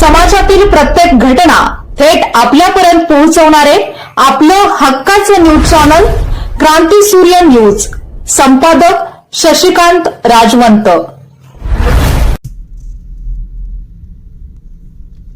समाजातील प्रत्येक घटना थेट आपल्यापर्यंत पोहोचवणारे आपलं हक्काचं न्यूज चॅनल क्रांती सूर्य न्यूज. संपादक शशिकांत राजवंत.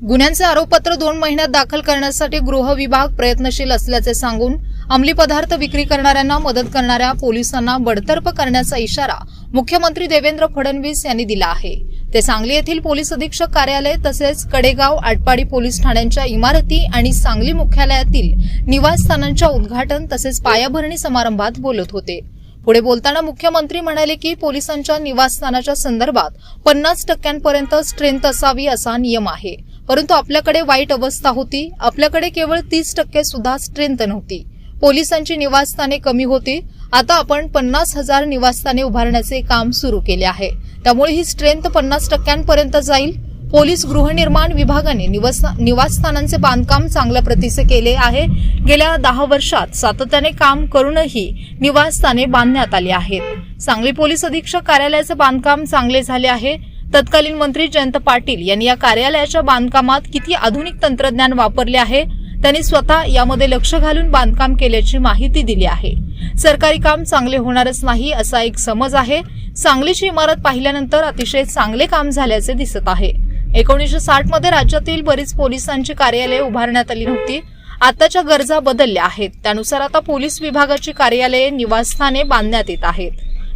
गुन्ह्यांचे आरोपपत्र दोन महिन्यात दाखल करण्यासाठी गृह विभाग प्रयत्नशील असल्याचे सांगून अंमली पदार्थ विक्री करणाऱ्यांना मदत करणाऱ्या पोलिसांना बडतर्फ करण्याचा इशारा मुख्यमंत्री देवेंद्र फडणवीस यांनी दिला आहे. ते सांगली येथील पोलीस अधीक्षक कार्यालय तसेच कडेगाव आटपाडी पोलीस ठाण्यांच्या इमारती आणि सांगली मुख्यालयातील निवासस्थानांच्या उद्घाटन तसेच पायाभरणी समारंभात बोलत होते. पुढे बोलताना मुख्यमंत्री म्हणाले की पोलिसांच्या निवासस्थानाच्या संदर्भात पन्नास टक्क्यांपर्यंत स्ट्रेंथ असावी असा नियम आहे. परंतु आपल्याकडे वाईट अवस्था होती. आपल्याकडे केवळ तीस टक्के सुद्धा स्ट्रेंथ नव्हती. पोलिसांची निवासस्थाने कमी होती. आता आपण पन्नास हजार निवासस्थाने उभारण्याचे काम सुरू केले आहे. त्यामुळे ही स्ट्रेंथ पन्नास टक्क्यांपर्यंत जाईल. पोलीस गृहनिर्माण विभागाने निवास निवासस्थानांचे बांधकाम चांगल्या प्रतीचे केले आहे. गेल्या दहा वर्षात सातत्याने काम करूनही निवासस्थाने बांधण्यात आली आहेत. सांगली पोलीस अधीक्षक कार्यालयाचे बांधकाम चांगले झाले आहे. तत्कालीन मंत्री जयंत पाटील यांनी या कार्यालयाच्या बांधकामात किती आधुनिक तंत्रज्ञान वापरले आहे? त्यांनी स्वतः यामध्ये लक्ष घालून बांधकाम केल्याची माहिती दिली आहे. सरकारी काम चांगले होणारच नाही असा एक समज आहे. सांगलीची इमारत पाहिल्यानंतर अतिशय चांगले काम झाल्याचे दिसत आहे. एकोणीसशे साठमध्ये राज्यातील बरीच पोलिसांची कार्यालये उभारण्यात आली नव्हती. आताच्या गरजा बदलल्या आहेत. त्यानुसार आता पोलीस विभागाची कार्यालये निवासस्थाने बांधण्यात येत आहेत.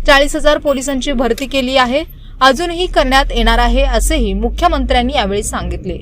चाळीस हजार पोलिसांची भरती केली आहे. अजूनही करण्यात येणार आहे असेही मुख्यमंत्र्यांनी यावेळी सांगितले.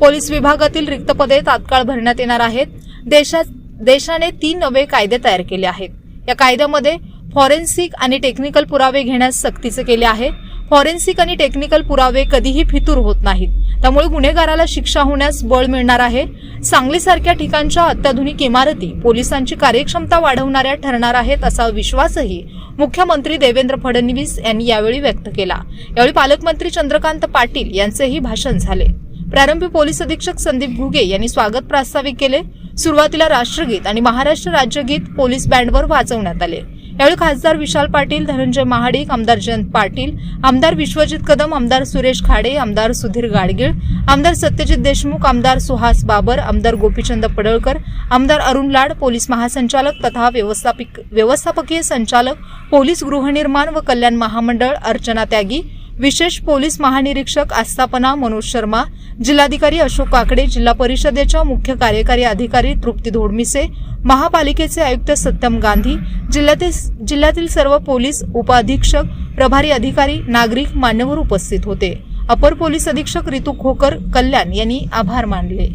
पोलीस विभागातील रिक्त पदे तात्काळ भरण्यात येणार आहेत. देशात देशाने तीन नवे कायदे तयार केले आहेत. या कायद्यामध्ये फॉरेन्सिक आणि टेक्निकल पुरावे घेण्यास सक्तीचे केले आहे. फॉरेन्सिक आणि टेक्निकल पुरावे कधीही फितूर होत नाहीत. त्यामुळे गुन्हेगाराला शिक्षा होण्यास बळ मिळणार आहे. सांगलीसारख्या ठिकाणच्या अत्याधुनिक इमारती पोलिसांची कार्यक्षमता वाढवणाऱ्या ठरणार आहेत असा विश्वासही मुख्यमंत्री देवेंद्र फडणवीस यांनी यावेळी व्यक्त केला. यावेळी पालकमंत्री चंद्रकांत पाटील यांचेही भाषण झाले. प्रारंभी पोलीस अधीक्षक संदीप घुगे यांनी स्वागत प्रास्ताविक केले. सुरुवातीला राष्ट्रगीत आणि महाराष्ट्र राज्यगीत पोलीस बँडवर वाजवण्यात आले. यावेळी खासदार विशाल पाटील धनंजय महाडिक आमदार जयंत पाटील आमदार विश्वजित कदम आमदार सुरेश खाडे आमदार सुधीर गाडगीळ आमदार सत्यजित देशमुख आमदार सुहास बाबर आमदार गोपीचंद पडळकर आमदार अरुण लाड पोलीस महासंचालक तथा व्यवस्थापिक व्यवस्थापकीय संचालक पोलीस गृहनिर्माण व कल्याण महामंडळ अर्चना त्यागी विशेष पोलीस महानिरीक्षक आस्थापना मनोज शर्मा जिल्हाधिकारी अशोक काकडे जिल्हा परिषदेच्या मुख्य कार्यकारी अधिकारी तृप्ती धोडमिसे महापालिकेचे आयुक्त सत्यम गांधी जिल्ह्यातील जिल्ह्यातील सर्व पोलीस उपअधीक्षक प्रभारी अधिकारी नागरिक मान्यवर उपस्थित होते. अपर पोलीस अधीक्षक रितू खोकर कल्याण यांनी आभार मानले.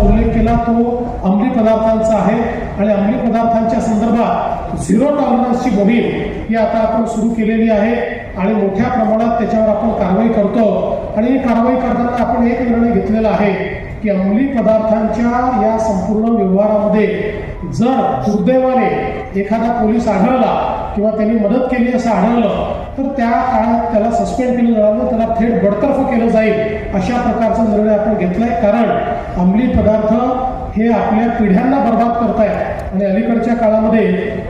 उल्लेख केला तो अंमली पदार्थांचा आहे. आणि अंमली पदार्थांच्या संदर्भात झिरो टॉलरन्सची मोहीम ही आता आपण सुरू केलेली आहे. आणि मोठ्या प्रमाणात त्याच्यावर आपण कारवाई करतो. आणि ही कारवाई करताना आपण एक निर्णय घेतलेला आहे. की अंमली पदार्थांच्या या संपूर्ण व्यवहारामध्ये जर दुर्दैवाने एखादा पोलीस आढळला किंवा त्यांनी मदत केली असं आढळलं तर त्या काळात त्याला सस्पेंड केलं जाणार नाही, त्याला थेट बडतर्फ केलं जाईल अशा प्रकारचा निर्णय आपण घेतलाय. कारण अंमली पदार्थ हे आपल्या पिढ्यांना बर्बाद करतायत. आणि अलीकडच्या काळामध्ये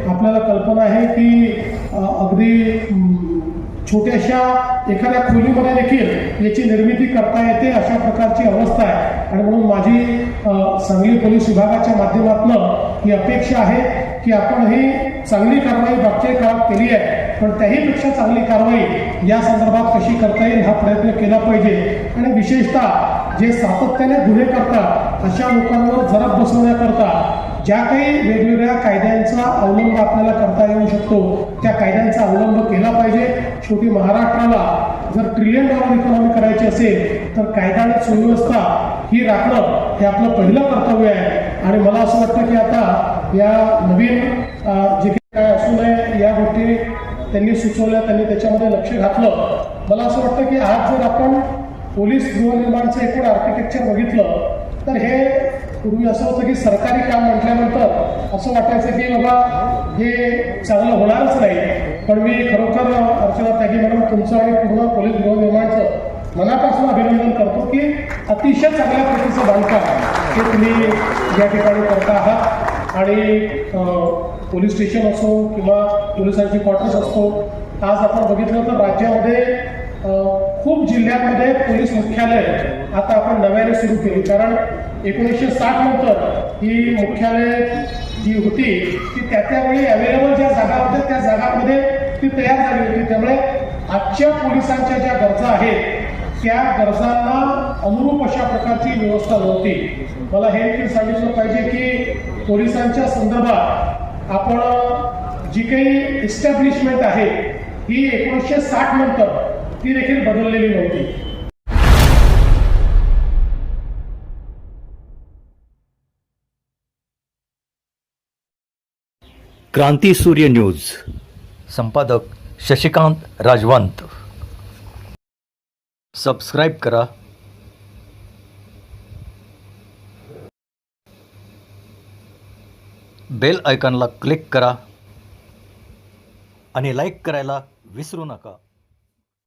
आपल्याला कल्पना आहे की अगदी छोट्याशा एखाद्या खोलीमध्ये देखील याची निर्मिती करता येते अशा प्रकारची अवस्था आहे. आणि म्हणून माझी सांगली पोलीस विभागाच्या माध्यमातून ही अपेक्षा आहे की आपण ही चांगली कारवाई मागच्या काळात केली आहे. पण त्याहीपेक्षा चांगली कारवाई या संदर्भात कशी करता येईल हा प्रयत्न केला पाहिजे. आणि विशेषतः जे सातत्याने गुन्हे करतात अशा लोकांवर जरब बसवण्याकरता ज्या काही वेगवेगळ्या कायद्यांचा अवलंब आपल्याला करता येऊ शकतो त्या कायद्यांचा अवलंब केला पाहिजे. शेवटी महाराष्ट्राला जर ट्रिलियन डॉलर इकॉनॉमी करायची असेल तर कायदा आणि सुव्यवस्था ही राखणं हे आपलं पहिलं कर्तव्य आहे. आणि मला असं वाटतं की आता या नवीन जे काही काय असू नये या गोष्टी त्यांनी सुचवल्या त्यांनी त्याच्यामध्ये लक्ष घातलं. मला असं वाटतं की आज जर आपण पोलीस गृहनिर्माणचं एकूण आर्किटेक्चर बघितलं तर हे पूर्वी असं होतं की सरकारी काम म्हटल्यानंतर असं वाटायचं की बाबा हे चांगलं होणारच नाही. पण मी खरोखर अर्चना त्यागी मॅडम तुमचं आणि पूर्ण पोलीस गृहनिर्माणचं मनापासून अभिनंदन करतो की अतिशय चांगल्या प्रतीचं बांधकाम हे तुम्ही या ठिकाणी करता आहात. आणि पोलीस स्टेशन असो किंवा पोलिसांची क्वार्टर्स असतो आज आपण बघितलं तर राज्यामध्ये खूप जिल्ह्यांमध्ये पोलीस मुख्यालय आता आपण नव्याने सुरू केली. कारण एकोणीसशे साठ नंतर ही मुख्यालय जी होती ती त्या त्यावेळी अवेलेबल ज्या जागा होत्या त्या जागांमध्ये ती तयार झाली होती. त्यामुळे आजच्या पोलिसांच्या ज्या गरजा आहेत त्या गरजांना अनुरूप अशा प्रकारची व्यवस्था नव्हती. मला हे देखील सांगितलं पाहिजे की पोलिसांच्या संदर्भात आपण जी काही इस्टॅब्लिशमेंट आहे ही एकोणीसशे साठ नंतर ती देखील बदललेली नव्हती. क्रांती सूर्य न्यूज. संपादक शशिकांत राजवंत. सबस्क्राईब करा. बेल आयकॉनला क्लिक करा. आणि लाईक करायला विसरू नका.